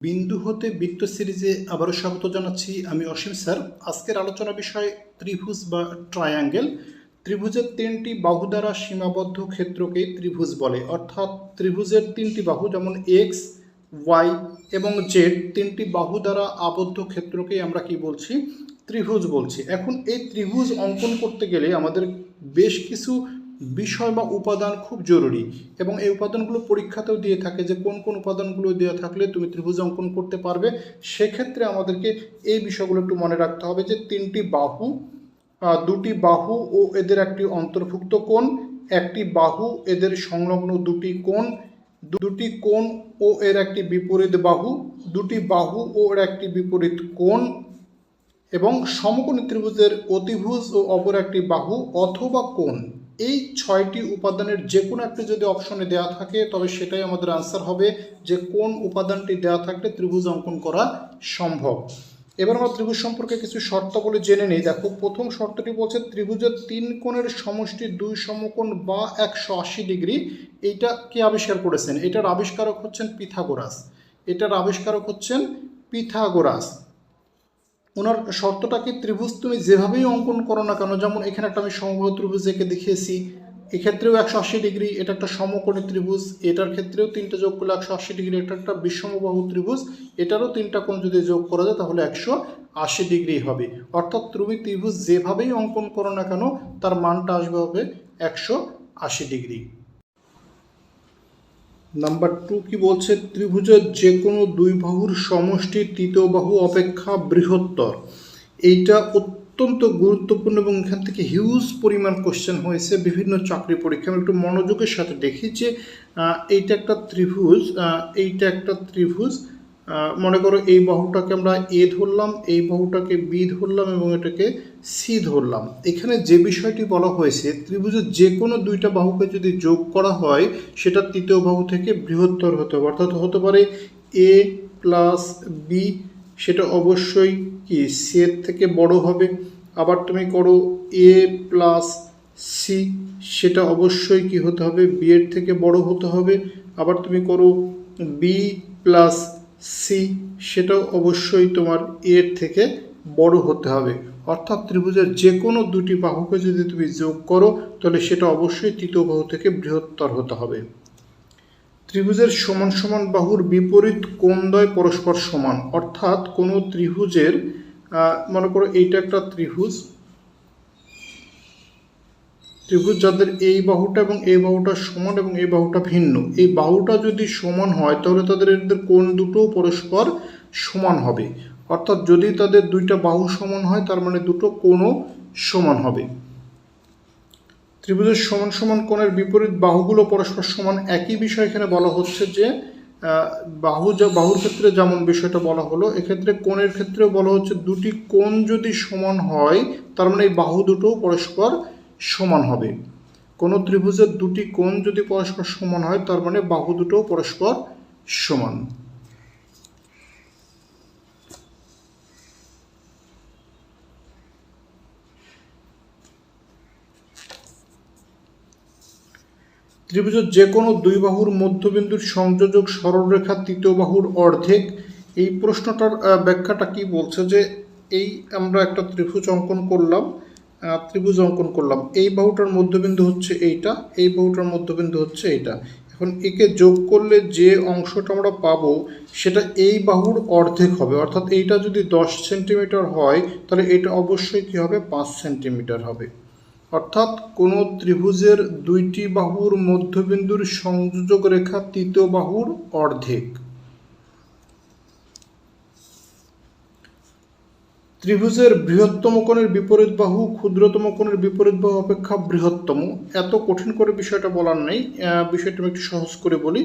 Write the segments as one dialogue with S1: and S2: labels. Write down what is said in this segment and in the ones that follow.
S1: বিন্দু হতে বৃত্ত সিরিজে আবারও স্বাগত জানাচ্ছি আমি অসীম স্যার। আজকের আলোচনা বিষয় ত্রিভুজ বা ট্রায়াঙ্গেল ত্রিভুজের তিনটি বাহু দ্বারা সীমাবদ্ধ ক্ষেত্রকে ত্রিভুজ বলে। অর্থাৎ ত্রিভুজের তিনটি বাহু যেমন এক্স ওয়াই এবং জেড তিনটি বাহু দ্বারা আবদ্ধ ক্ষেত্রকে আমরা কি বলছি? ত্রিভুজ বলছি। এখন এই ত্রিভুজ অঙ্কন করতে গেলে আমাদের বেশ কিছু বিষয় বা উপাদান খুব জরুরি এবং এই উপাদানগুলো পরীক্ষাতেও দিয়ে থাকে যে কোন কোন উপাদানগুলো দেওয়া থাকলে তুমি ত্রিভুজ অঙ্কন করতে পারবে। সেক্ষেত্রে আমাদেরকে এই বিষয়গুলো একটু মনে রাখতে হবে যে তিনটি বাহু দুটি বাহু ও এদের একটি অন্তর্ভুক্ত কোণ, একটি বাহু এদের সংলগ্ন দুটি কোণ দুটি কোণ ও এর একটি বিপরীত বাহু, দুটি বাহু ও এর একটি বিপরীত কোণ এবং সমকোণী ত্রিভুজের অতিভুজ ও অপর একটি বাহু অথবা কোণ। এই ছয়টি উপাদানের যে কোনো একটি যদি অপশনে দেওয়া থাকে, তবে সেটাই আমাদের আনসার হবে যে কোন উপাদানটি দেওয়া থাকলে ত্রিভুজ অঙ্কন করা সম্ভব। এবার আমরা ত্রিভুজ সম্পর্কে কিছু শর্তাবলী জেনে নিই। দেখো, প্রথম শর্তটি বলছে ত্রিভুজের তিন কোণের সমষ্টি দুই সমকোণ বা একশো আশি ডিগ্রি, এইটা কে আবিষ্কার করেছেন? এটার আবিষ্কারক হচ্ছেন পিথাগোরাস। এটার আবিষ্কারক হচ্ছেন পিথাগোরাস। ওনার শর্তটাকে ত্রিভুজ তুমি যেভাবেই অঙ্কন করো না কেন, যেমন এখানে একটা আমি সমবাহু ত্রিভুজ এঁকে দেখিয়েছি, এক্ষেত্রেও একশো আশি ডিগ্রি, এটা একটা সমকোণী ত্রিভুজ, এটার ক্ষেত্রেও তিনটা যোগ করলে একশো আশি ডিগ্রি, এটা একটা বিষমবাহু ত্রিভুজ, এটারও তিনটা কোণ যদি যোগ করা যায় তাহলে একশো আশি ডিগ্রি হবে। অর্থাৎ তুমি ত্রিভুজ যেভাবেই অঙ্কন করো না কেন, তার মানটা আসবে হবে একশো আশি ডিগ্রি। নাম্বার টু কি বলছে? ত্রিভুজের যে কোনো দুই বাহুর সমষ্টি তৃতীয় বাহু অপেক্ষা বৃহত্তর। এইটা অত্যন্ত গুরুত্বপূর্ণ এবং এখান থেকে হিউজ পরিমাণ কোশ্চেন হয়েছে বিভিন্ন চাকরি পরীক্ষা। আমি একটু মনোযোগের সাথে দেখি যে এইটা একটা ত্রিভুজ এইটা একটা ত্রিভুজ মনে করো এই বাহুটাকে আমরা এ ধরলাম, এই বাহুটাকে বি ধরলাম এবং এটাকে সি ধরলাম। এখানে যে বিষয়টি বলা হয়েছে, ত্রিভুজের যে কোনো দুইটা বাহুকে যদি যোগ করা হয়, সেটা তৃতীয় বাহু থেকে বৃহত্তর হতে হবে অর্থাৎ হতে পারে এ প্লাস বি, সেটা অবশ্যই কি, সি এর থেকে বড় হবে। আবার তুমি করো এ প্লাস সি, সেটা অবশ্যই কি হতে হবে, বি এর থেকে বড় হতে হবে। আবার তুমি করো বি প্লাস সি, সেটাও অবশ্যই তোমার এর থেকে বড় হতে হবে। অর্থাৎ ত্রিভুজের যে কোনো দুটি বাহুকে যদি তুমি যোগ করো, তাহলে সেটা অবশ্যই তৃতীয় বাহু থেকে বৃহত্তর হতে হবে। ত্রিভুজের সমান সমান বাহুর বিপরীত কোণদ্বয় পরস্পর সমান। অর্থাৎ কোনো ত্রিভুজের মনে করো এইটা একটা ত্রিভুজ ত্রিভুজ যাদের এই বাহুটা এবং এই বাহুটা সমান এবং এই বাহুটা ভিন্ন। এই বাহুটা যদি সমান হয়, তাহলে তাদের এদের কোণ দুটো পরস্পর সমান হবে। অর্থাৎ যদি তাদের দুইটা বাহু সমান হয়, তার মানে দুটো কোণও সমান হবে। ত্রিভুজের সমান সমান কোণের বিপরীত বাহুগুলো পরস্পর সমান। একই বিষয় এখানে বলা হচ্ছে যে বাহু যা, বাহুর ক্ষেত্রে যেমন বিষয়টা বলা হলো, এক্ষেত্রে কোণের ক্ষেত্রেও বলা হচ্ছে দুটি কোণ যদি সমান হয়, তার মানে এই বাহু দুটো পরস্পর সমান হবে। কোনো ত্রিভুজের দুটি কোণ যদি পরস্পর সমান হয়, তার মানে বাহু দুটো পরস্পর সমান। ত্রিভুজের যে কোনো দুই বাহুর মধ্যবিন্দুর সংযোজক সরলরেখা তৃতীয় বাহুর অর্ধেক। এই প্রশ্নটার ব্যাখ্যাটা কি বলছে যে, এই আমরা একটা ত্রিভুজ অঙ্কন করলাম। ত্রিভুজ অঙ্কন করলাম। এই বাহুটার মধ্যবিন্দু হচ্ছে এইটা, এই বাহুটার মধ্যবিন্দু হচ্ছে এইটা। এখন একে যোগ করলে যে অংশটা আমরা পাবো, সেটা এই বাহুর অর্ধেক হবে। অর্থাৎ এইটা যদি দশ সেন্টিমিটার হয়, তাহলে এটা অবশ্যই কী হবে? পাঁচ সেন্টিমিটার হবে। অর্থাৎ কোনো ত্রিভুজের দুইটি বাহুর মধ্যবিন্দুর সংযোজক রেখা তৃতীয় বাহুর অর্ধেক। ত্রিভুজের বৃহত্তম কোণের বিপরীত বাহু, ক্ষুদ্রতম কোণের বিপরীত বাহু অপেক্ষা বৃহত্তম। এত কঠিন করে বিষয়টা বলার নেই। বিষয়টা আমি একটু সহজ করে বলি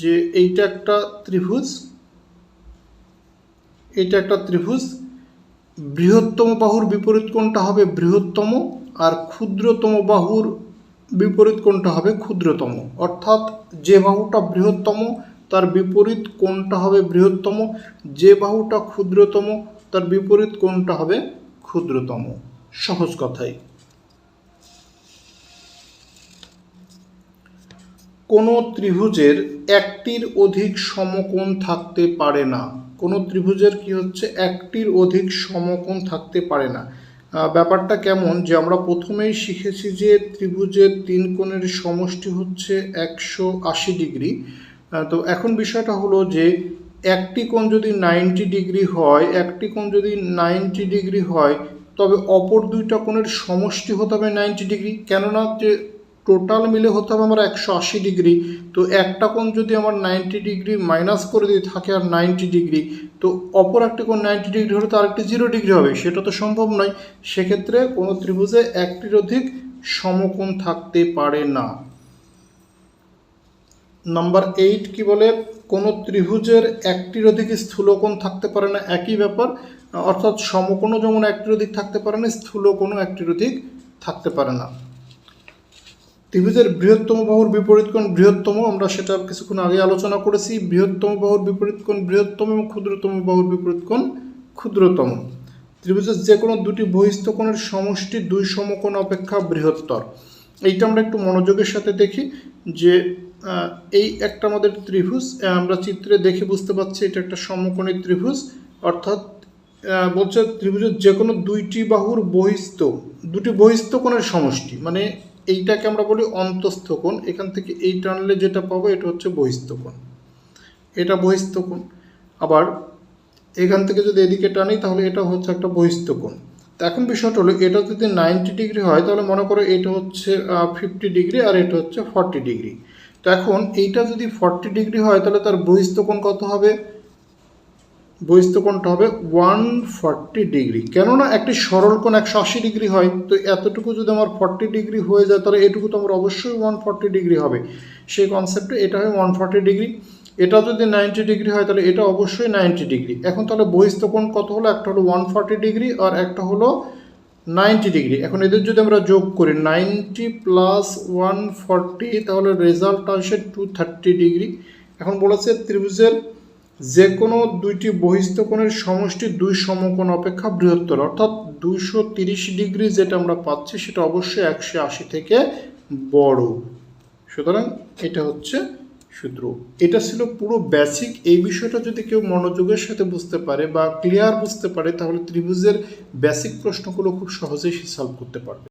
S1: যে এইটা একটা ত্রিভুজ, এইটা একটা ত্রিভুজ। বৃহত্তম বাহুর বিপরীত কোণটা হবে বৃহত্তম আর ক্ষুদ্রতম বাহুর বিপরীত কোণটা হবে ক্ষুদ্রতম। অর্থাৎ যে বাহুটা বৃহত্তম, তার বিপরীত কোণটা হবে বৃহত্তম। যে বাহুটা ক্ষুদ্রতম তার বিপরীত কোণটা হবে? ক্ষুদ্রতম। সহজ কথাই। কোনো ত্রিভুজের একটির অধিক সমকোণ থাকতে পারে না। কোনো ত্রিভুজের কি হচ্ছে? একটির অধিক সমকোণ থাকতে পারে না। ব্যাপারটা কেমন? যে আমরা প্রথমেই শিখেছি যে ত্রিভুজের তিন কোণের সমষ্টি হচ্ছে একশো আশি ডিগ্রি। তো এখন বিষয়টা হলো যে একটি কোণ যদি নাইনটি ডিগ্রি হয়, একটি কোণ যদি নাইনটি ডিগ্রি হয়, তবে অপর দুইটা কোণের সমষ্টি হতে হবে নাইনটি ডিগ্রি। কেননা যে টোটাল মিলে হতে হবে আমার একশো আশি ডিগ্রি। তো একটা কোণ যদি আমার নাইনটি ডিগ্রি মাইনাস করে দিয়ে থাকে আর নাইনটি ডিগ্রি, তো অপর একটা কোণ নাইনটি ডিগ্রি হলে তো আরেকটি জিরো ডিগ্রি হবে। সেটা তো সম্ভব নয়। সেক্ষেত্রে কোনো ত্রিভুজে একটির অধিক সমকোণ থাকতে পারে না। নাম্বার এইট কি বলে, কোনো ত্রিভুজের একটির অধিক স্থূলকোণ থাকতে পারে না, একই ব্যাপার। অর্থাৎ সমকোণও যেমন একটির অধিক থাকতে পারে না, স্থূলকোণও একটির অধিক থাকতে পারে না। ত্রিভুজের বৃহত্তম বাহুর বিপরীত কোণ বৃহত্তম, আমরা সেটা কিছুক্ষণ আগে আলোচনা করেছি। বৃহত্তম বাহুর বিপরীত কোণ বৃহত্তম এবং ক্ষুদ্রতম বাহুর বিপরীত কোণ ক্ষুদ্রতম। ত্রিভুজের যে কোনো দুটি বহিস্থ কোণের সমষ্টি দুই সমকোণ অপেক্ষা বৃহত্তর। এইটা আমরা একটু মনোযোগের সাথে দেখি যে এই একটা আমাদের ত্রিভুজ আমরা চিত্রে দেখে বুঝতে পারছি এটা একটা সমকোণী ত্রিভুজ। অর্থাৎ বলছে ত্রিভুজের যে কোনো দুইটি বাহুর বহিস্থ, দুটি বহিস্থ কোণের সমষ্টি মানে এইটাকে আমরা বলি অন্তস্থ কোণ। এখান থেকে এই টানলে যেটা পাবো এটা হচ্ছে বহিস্থ কোণ। এটা বহিস্থ কোণ। আবার এখান থেকে যদি এদিকে টানি, তাহলে এটা হচ্ছে একটা বহিস্থ কোণ। এখন বিষয়টা হলো, এটা যদি নাইনটি ডিগ্রি হয়, তাহলে মনে করো এটা হচ্ছে ফিফটি ডিগ্রি আর এটা হচ্ছে ফর্টি ডিগ্রি তো এখন এইটা যদি ফর্টি ডিগ্রি হয়, তাহলে তার বহিস্থ কোণ কত হবে? বহিস্থ কোণটা হবে ওয়ান ফর্টি ডিগ্রি কেননা একটি সরল কোণ একশো আশি ডিগ্রি হয়, তো এতটুকু যদি আমার ফর্টি ডিগ্রি হয়ে যায়, তাহলে এটুকু তো আমার অবশ্যই ওয়ান ফর্টি ডিগ্রি হবে। সেই কনসেপ্টে এটা হয় ওয়ান ফর্টি ডিগ্রি এটা যদি নাইনটি ডিগ্রি হয়, তাহলে এটা অবশ্যই নাইনটি ডিগ্রি এখন তাহলে বহিস্থ কোণ কত হলো? একটা হলো ওয়ান ফর্টি ডিগ্রি আর একটা হলো নাইনটি ডিগ্রি। এখন এদের যদি আমরা যোগ করি, নাইনটি প্লাস ওয়ান ফর্টি, তাহলে রেজাল্ট আসে টু থার্টি ডিগ্রি। এখন বলেছে ত্রিভুজের যে কোনো দুইটি বহিস্থ কোণের সমষ্টি দুই সমকোণ অপেক্ষা বৃহত্তর, অর্থাৎ দুইশো তিরিশ ডিগ্রি যেটা আমরা পাচ্ছি সেটা অবশ্যই একশো আশি থেকে বড়। সুতরাং এটা হচ্ছে সূত্র। এটা ছিল পুরো বেসিক এই বিষয়টা যদি কেউ মনোযোগের সাথে বুঝতে পারে বা ক্লিয়ার বুঝতে পারে, তাহলে ত্রিভুজের বেসিক প্রশ্নগুলো খুব সহজেই সে সলভ করতে পারবে।